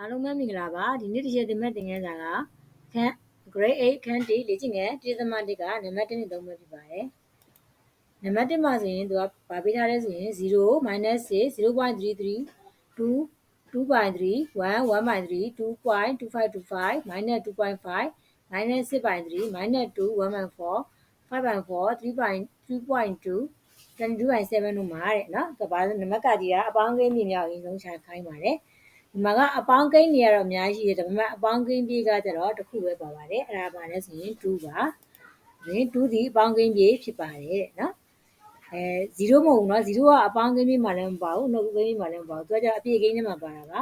အားလုံးပဲမင်္ဂလာပါဒီနေ့တစ်ချက်တင်မဲ့သင်ခန်းစာကအခန်း grade 8အခန်း1လေ့ကျင့်ငယ်1သမ1ကနံပါတ်1နဲ့3ပဲဖြစ်ပါတယ်နံပါတ်1မှာဆိုရင်သူကဗာပေးထားလဲဆိုရင်0 -6 0.33 2 2.3 1 1.3 2.2525 -2.5 -6.3 -2 1.4 5.4 3.2 22.7တို့မှာတဲ့နော်ဒါပါနံပါတ်ကကြီးကအပေါင်းကိန်းမြင်မြောက်အရင်ဆုံးရှာခိုင်းပါတယ် ဒီမှာကအပေါင်းကိန်းတွေကတော့အများကြီးရှိတယ်ဒါပေမဲ့အပေါင်းကိန်းပြေးကကျတော့တစ်ခုပဲပါပါတယ်အဲ့ဒါပါလဲဆိုရင်2ပါဒါရင်2ဒီအပေါင်းကိန်းပြေးဖြစ်ပါတယ်တဲ့နော်အဲ0မဟုတ်ဘူးเนาะ0ကအပေါင်းကိန်းပြေးမှလည်းမပါဘူးနှုတ်ကိန်းပြေးမှလည်းမပါဘူးသူကကျအပြည့်ကိန်းထဲမှာပါတာပါဒါ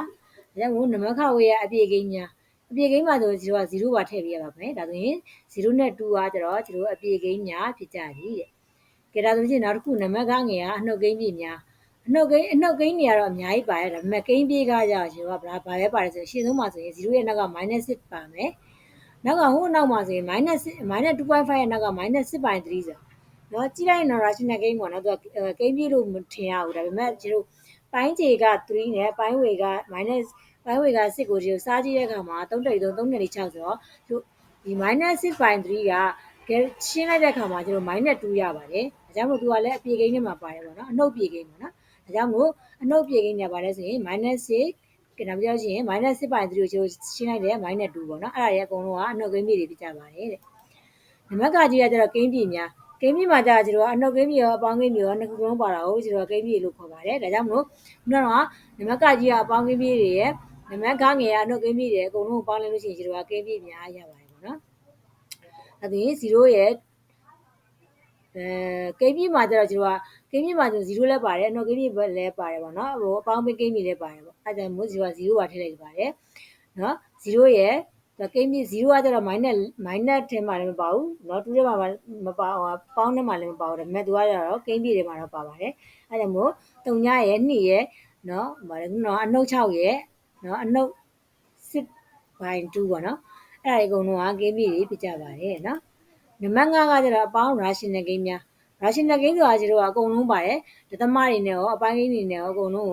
ကြောင့်မို့နမခဝေးရဲ့အပြည့်ကိန်းများအပြည့်ကိန်းမှာဆို0က0ပါထည့်ပေးရပါမယ်ဒါဆိုရင်0နဲ့2ကကျတော့0အပြည့်ကိန်းများဖြစ်ကြပြီတဲ့ကဲဒါဆိုရင်နောက်တစ်ခုနံပါတ်ကငယ်ကအနှုတ်ကိန်းပြေးများ အနှုတ်ကိန်းအနှုတ်ကိန်းတွေကတော့အများကြီးပါတယ်ဒါပေမဲ့ကိန်းပြေးကကြာရှင်ကဘာဘာလဲပါတယ်ဆိုရင်ရှင်းဆုံးမှာဆိုရင်0ရဲ့နောက်က -6 ပါမယ်နောက်ကဟိုနောက်မှာဆိုရင် -2.5 ရဲ့နောက်က -6.3 ဆိုနော်ကြည့်လိုက်ရင်တော့ rational gain ပေါ့နော်သူကကိန်းပြေးလို့မထင်ရဘူးဒါပေမဲ့ကျတို့ပိုင်းခြေက3နဲ့ပိုင်းဝေက minus ပိုင်းဝေက6ကိုကျတို့စားကြည့်တဲ့အခါမှာ3တိတ်3 3နဲ့6ဆိုတော့ကျတို့ဒီ -6.3 ကရှင်းလိုက်တဲ့အခါမှာကျတို့ -2 ရပါတယ်ဒါကြောင့်မို့သူကလည်းအပြေကိန်းထဲမှာပါတယ်ပေါ့နော်အနှုတ်ပြေကိန်းပေါ့နော် ဒါကြောင့်မို့အနှုတ်ပြေကိန်းညာပါလဲဆိုရင် -6 ကနောက်ပြောရှင် -6.3 ကိုကျိုးရှင်းလိုက်တယ် -2 ပေါ့နော်အဲ့ဒါတွေအကုန်လုံးကအနှုတ်ကိန်းပြေတွေဖြစ်ကြပါတယ်တဲ့နံပါတ်ကကြီးကကျတော့ကိန်းပြေများကိန်းပြေမှာကြာကျတော့အနှုတ်ကိန်းပြေရောအပေါင်းကိန်းပြေရောနှစ်ခုလုံးပါတာကိုကျတော့ကိန်းပြေလို့ခေါ်ပါတယ်ဒါကြောင့်မလို့ခုနကနံပါတ်ကကြီးကအပေါင်းကိန်းပြေတွေရဲ့နံပါတ်ကငယ်ကအနှုတ်ကိန်းပြေတွေအကုန်လုံးပေါင်းလိုက်လို့ရှိရင်ကျတော့ကိန်းပြေများရပါတယ်ပေါ့နော်အဲ့ဒီ0ရဲ့အဲကိန်းပြမှာကျတော့ကျွန်တော် ကကိန်းပြမှာဆို0လည်းပါတယ်အနော်ကိန်းပြလည်းပါတယ်ပေါ့နော်ဟိုအပေါင်းပေးကိန်းပြလည်းပါတယ်ပေါ့အဲဒါကြောင့်မို့0က0ပါထည့်လိုက်ပါတယ်နော်0ရဲ့ကိန်းပြ0ကကျတော့ minus minus ထဲမှာလည်းမပါဘူးเนาะ2ထဲမှာမပါဟိုပေါင်းထဲမှာလည်းမပါဘူးဒါပေမဲ့သူကကျတော့ကိန်းပြထဲမှာတော့ပါပါတယ်အဲဒါကြောင့်မို့3ညရဲ့2ရဲ့เนาะဗါလဲเนาะအနှုတ်6ရဲ့เนาะအနှုတ်6 by 2ပေါ့နော်အဲ့ဒါအကုန်လုံးကကိန်းပြတွေဖြစ်ကြပါတယ်เนาะနံပါတ်5ကကျတော့အပေါင်း rational gain များ rational gain ဆိုတာကျတော့အကုန်လုံးပါတယ်ဒသမတွေနဲ့ရောအပိုင်း gain တွေနဲ့ရောအကုန်လုံး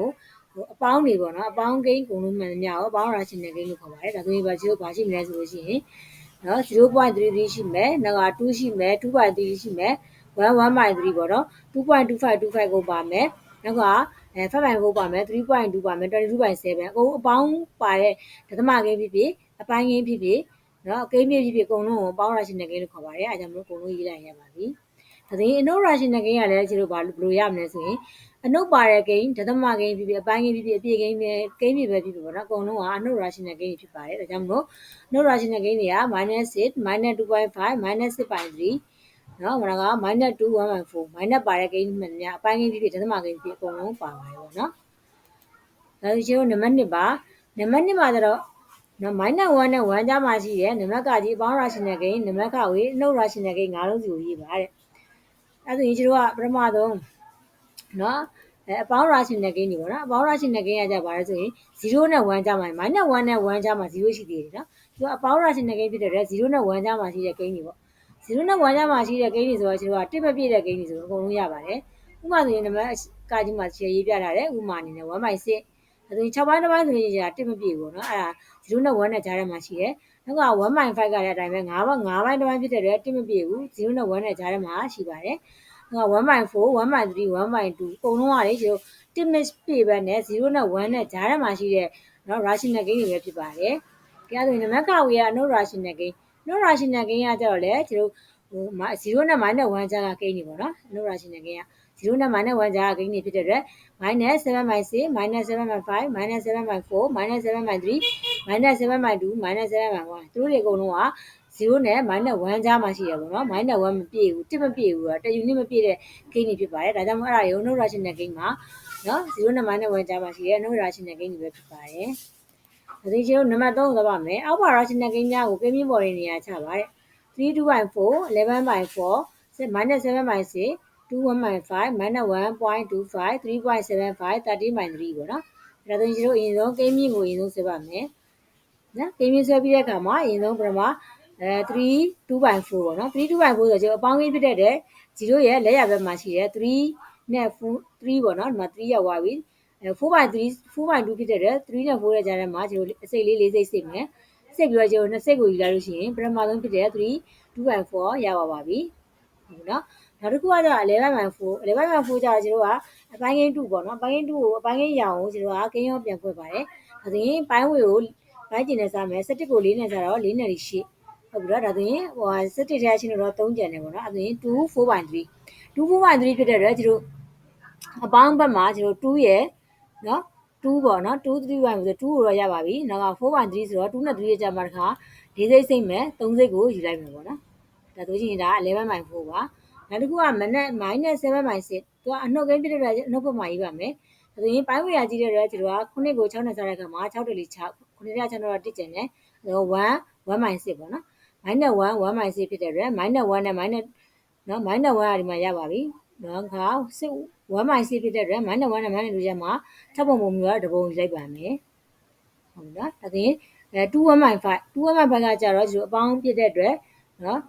ကိုအပေါင်းတွေပေါ့နော်အပေါင်း gain အကုန်လုံးမှန်သမျှရောအပေါင်း rational gain လို့ခေါ်ပါတယ်ဒါဆိုရင်ဘာကျတော့ဘာရှိမလဲဆိုလို့ရှိရင်နော်0.33ရှိမယ်နောက်က2ရှိမယ်2.3ရှိမယ်1 1.3ပေါ့နော်2.2525ကိုပါမယ်နောက်ကအဲ5.4ပါမယ်3.2ပါမယ်22.7အကုန်အပေါင်းပါတဲ့ဒသမကိန်းဖြစ်ဖြစ်အပိုင်းကိန်းဖြစ်ဖြစ်နော်ကိန်းပြဖြစ်ဖြစ်အကုန်လုံးကိုပေါင်း rational gain လို့ခေါ်ပါတယ်အဲဒါကြောင့်မလို့အကုန်လုံးရေးလိုက်ရပါပြီ ဒါဆိုရင်အနု rational gain ကလည်းကျတို့ဘာလို့ဘယ်လိုရမလဲဆိုရင်အနုပါတဲ့ gain ဒသမ gain ဖြစ်ဖြစ်အပိုင်း gain ဖြစ်ဖြစ်အပြည့် gain ပဲ gain ဖြစ်ပဲဖြစ်ဖြစ်ပေါ့နော်အကုန်လုံးကအနု rational gain ဖြစ်ပါတယ်ဒါကြောင့်မလို့အနု rational gain တွေက -6 -2.5 -6.3 နော်မနက -2 1.4 minus ပါတဲ့ gain မှန်များအပိုင်း gain ဖြစ်ဖြစ်ဒသမ gain ဖြစ်အကုန်လုံးပါပါတယ်ပေါ့နော်ဒါဆိုကျတို့နံပါတ်1ပါနံပါတ်2မှာကျတော့နော် minus 1နဲ့1ကြားမှာရှိတယ်နံပါတ်ကကြီးအပေါင်း rational gain နံပါတ်ကဝေးအနှုတ် rational gain ၅လုံးစီကိုရေးပါတဲ့ အဲ့ဒါဆိုရင်ကျတို့ကပထမဆုံးနော်အဲအပေါင်း rational gain တွေပေါ့နော်အပေါင်း rational gain ကကြပါလဲဆိုရင်0နဲ့1ကြားမှာ minus 1နဲ့1ကြားမှာ0ရှိသေးတယ်နော်ဒီကအပေါင်း rational gain ဖြစ်တဲ့အတွက်0နဲ့1ကြားမှာရှိတဲ့ gain တွေပေါ့0နဲ့1ကြားမှာရှိတဲ့ gain တွေဆိုတော့ကျတို့ကတစ်မပြည့်တဲ့ gain တွေဆိုတော့အကုန်လုံးရပါတယ်ဥပမာဆိုရင်နံပါတ်ကကြီးမှာရှယ်ရေးပြထားတယ်ဥပမာအနေနဲ့1/6 ဒါဆိုရင်6ပိုင်းတစ်ပိုင်းဆိုရင်ကြာတစ်မပြည့်ဘူးเนาะအဲ့ဒါ0နဲ့1နဲ့ကြားထဲမှာရှိတယ်နောက်က1.5ကလည်းအတိုင်းပဲ9ပိုင်း9ပိုင်းတစ်ပိုင်းဖြစ်တဲ့အတွက်တစ်မပြည့်ဘူး0နဲ့1နဲ့ကြားထဲမှာရှိပါတယ်နောက်က1.4 1.3 1.2အကုန်လုံးကလေကျတို့တစ်မပြည့်ပဲနဲ့0နဲ့1နဲ့ကြားထဲမှာရှိတဲ့เนาะ rational gain တွေပဲဖြစ်ပါတယ်ကြဆိုရင်နံပါတ်ကဝေးက no rational gain no rational gain ကကြတော့လေကျတို့ဟို0နဲ့ minus 1ကြားက gain တွေပေါ့နော် no rational gain က 0နဲ့ minus 1ကြားက gain တွေဖြစ်တဲ့အတွက် minus 7/6 minus 7/5 minus 7/4 minus 7/3 minus 7/2 minus 7/1သူတို့တွေအကုန်လုံးက0နဲ့ minus 1ကြားမှာရှိရပါတော့ minus 1မပြည့်ဘူး1မပြည့်ဘူးတ unit မပြည့်တဲ့ gain တွေဖြစ်ပါတယ်ဒါကြောင့်မို့အဲ့ဒါရုံ no rational gain မှာနော်0နဲ့ minus 1ကြားမှာရှိရ no rational gain တွေပဲဖြစ်ပါတယ်ဒါဆိုရင်နံပါတ်3ကိုသွားပါမယ်အောက်ပါ rational gain များကိုကိန်းမြင့်ပေါ်တဲ့နေရာချပါတဲ့3 2.4 11.4 minus 7.6 2.1.5 minus 1.25 3.75 13.3ပေါ့နော်ဒါဆိုရင်တို့အရင်ဆုံးကိန်းမြင့်ကိုအရင်ဆုံးဆွဲပါမယ်နော်ကိန်းမြင့်ဆွဲပြီးတဲ့အခါမှာအရင်ဆုံးပထမအဲ3 2.4ပေါ့နော်3 2.4ဆိုတော့ကျွန်တော်အပေါင်းကိန်းဖြစ်တဲ့တဲ့0ရဲ့လက်ရဘက်မှာရှိတယ်3နဲ့4 3ပေါ့နော်ဒီမှာ3ရောက်သွားပြီအဲ4/3 4/2ဖြစ်တဲ့အတွက်3နဲ့4ရဲ့ကြားထဲမှာကျွန်တော်အစိတ်လေး၄စိတ်စိတ်မယ်စိတ်ပြီးတော့ကျွန်တော်နှစ်စိတ်ကိုယူလိုက်လို့ရှိရင်ပထမဆုံးဖြစ်တဲ့3 2/4ရပါပါပြီဟုတ်နော် နောက်တစ်ခုကကျတော့11/4 11/4ကျတော့ကျွန်တော်ကအပိုင်းကင်း2ပေါ့နော်အပိုင်းကင်း2ကိုအပိုင်းကင်းရအောင်ကိုကျွန်တော်ကကင်းရောပြန်ဖွင့်ပါတယ်ဒါဆိုရင်ပိုင်းဝေကိုပိုင်းကျင်နဲ့စားမယ်17ကို4နဲ့စားတော့4နဲ့ရှိဟုတ်ပြီတော့ဒါဆိုရင်ဟို17ထဲချင်းတော့3ကျန်တယ်ပေါ့နော်အဲဆိုရင်2 4/3 2 4/3ဖြစ်တဲ့အတွက်ကျွန်တော်အပေါင်းဘက်မှာကျွန်တော်2ရဲ့နော်2ပေါ့နော်2 3 1ဆို2ကိုတော့ရပါပြီနောက်က4/3ဆိုတော့2နဲ့3ရဲ့ကြာမှာတခါ၄စိတ်စိတ်မယ်3စိတ်ကိုယူလိုက်မယ်ပေါ့နော်ဒါဆိုရင်ဒါ11/4ပါ နောက်တစ်ခုကမနက် -7/6 သူကအနှုတ်ကိန်းပြတဲ့အတွက်အနှုတ်ဘက်မှာရေးပါမယ်ဒါဆိုရင်ပိုင်းဝေရကြီးတဲ့အတွက်ကျွန်တော်က9ကို6နဲ့စားတဲ့အခါမှာ6တလီ6 9ရ6တော့တစ်ကျန်တယ်အဲတော့1 1/6ပေါ့နော် minus 1 1/6ဖြစ်တဲ့အတွက် minus 1နဲ့ minus နော် minus 1ကဒီမှာရပါပြီနော်ခါ1/6ဖြစ်တဲ့အတွက် minus 1နဲ့ minus 2ချက်မှာ6ပုံပုံမျိုးကတပုံယူလိုက်ပါမယ်ဟုတ်နော်ဒါဆိုရင်အဲ2 1/5 2 1/5ကကြတော့ဒီလိုအပေါင်းဖြစ်တဲ့အတွက်နော်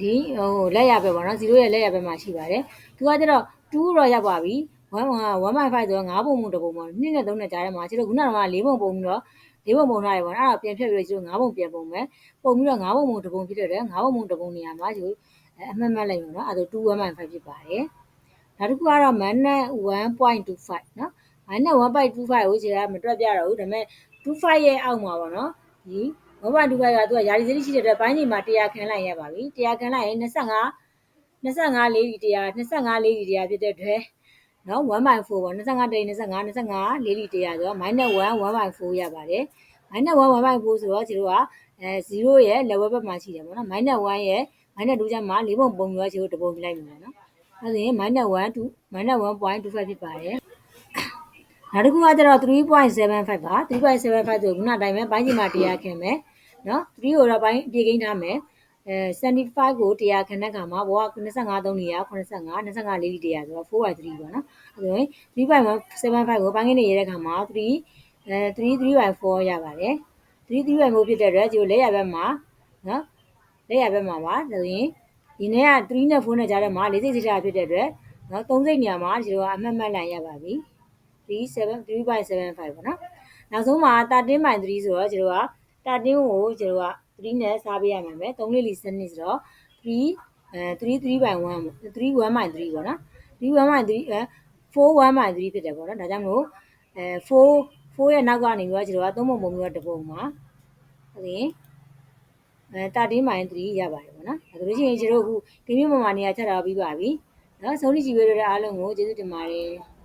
ဒီဟိုလက်ရပဲပေါ့နော်0ရဲ့လက်ရပဲမှာရှိပါတယ်သူကကျတော့2တော့ရပါပြီ1 1.5ဆိုတော့9ပုံပုံတစ်ပုံပေါ့2နဲ့3နဲ့ကြားထဲမှာကျတော့ခုနက4ပုံပုံပြီးတော့၄ပုံပုံထားရပေါ့နော်အဲ့ဒါပြန်ဖြတ်ပြီးတော့ကျတော့9ပုံပြန်ပုံမယ်ပုံပြီးတော့9ပုံပုံတစ်ပုံဖြစ်တဲ့အတွက်9ပုံပုံတစ်ပုံနေရာမှာကျတော့အမှတ်မှတ်လိုက်မယ်နော်အဲ့ဒါ2 1.5ဖြစ်ပါတယ်နောက်တစ်ခုကတော့ minus 1.25 နော် minus 1.25ကိုခြေကမတွက်ပြတော့ဘူးဒါပေမဲ့25ရဲ့အောက်မှာပေါ့နော်ဒီ 1.25ကသူကယာရီစရိရှိတဲ့အတွက်ဘိုင်းနေမှာ100ခန်းလိုက်ရပါပြီ100ခန်းလိုက်ရင်25 25လေးဒီ100 25လေးဒီ100ဖြစ်တဲ့အတွက်နော်1/4ပေါ့25တိန်25 25လေးလီ100ဆိုတော့ -1 1/4ရပါတယ် -1 1/4ဆိုတော့ကျတို့ကအဲ0ရဲ့ level ဘက်မှာရှိတယ်ပေါ့နော် -1 ရဲ့ -2 ကျမှ၄ပုံပုံမျိုးကျတို့တပုံပြလိုက်ပြီနော်အဲဆိုရင် -1 2 -1.25 ဖြစ်ပါတယ် နောက်တစ်ခုကကျတော့3.75ပါ3.75ဆိုခုနအတိုင်းပဲဘိုင်းကြီးမှာ100ခင်းမယ်နော်3ကိုတော့ဘိုင်းပြေကိန်းထားမယ်အဲ75ကို100ခဏခါမှာဘောက95 3နေရ85 25လေး100ဆိုတော့4 by 3ပေါ့နော်အဲဆိုရင်3 by 175ကိုပိုင်းကနေရတဲ့ခါမှာ3အဲ3 3 by 4ရပါတယ်3 3 by 4ဖြစ်တဲ့အတွက်ဒီလက်ရဘက်မှာနော်လက်ရဘက်မှာပါဒါဆိုရင်ဒီနေ့က3နဲ့4နဲ့ကြားထဲမှာ၄စိတ်စိတ်ထားဖြစ်တဲ့အတွက်နော်3စိတ်နေရာမှာဒီလိုအမှတ်မှတ်လိုက်ရပါပြီ 3 7 3 by 75ပေါ့နော်နောက်ဆုံးမှာ13 by 3ဆိုတော့ကျတို့က13ကိုကျတို့က3နဲ့စားပေးရမှာပဲ3လေးလီစနစ်ဆိုတော့3အဲ3 3 by 1 3 1 by 3ပေါ့နော်3 1 by 3အဲ4 1 by 3ဖြစ်တယ်ပေါ့နော်ဒါကြောင့်မလို့အဲ4 4ရဲ့နောက်ကနေပြီးတော့ကျတော့သုံးပုံပုံမျိုးတစ်ပုံမှာဟုတ်ရင်အဲ13 by 3ရပါတယ်ပေါ့နော်ဒါဆိုလို့ရှိရင်ကျတို့အခုဒီမျိုးပေါ်မှာနေရာချက်တာပြီးပါပြီနော်ဆုံးဖြတ်ကြည့်ပေးရတဲ့အားလုံးကိုကျေးဇူးတင်ပါတယ်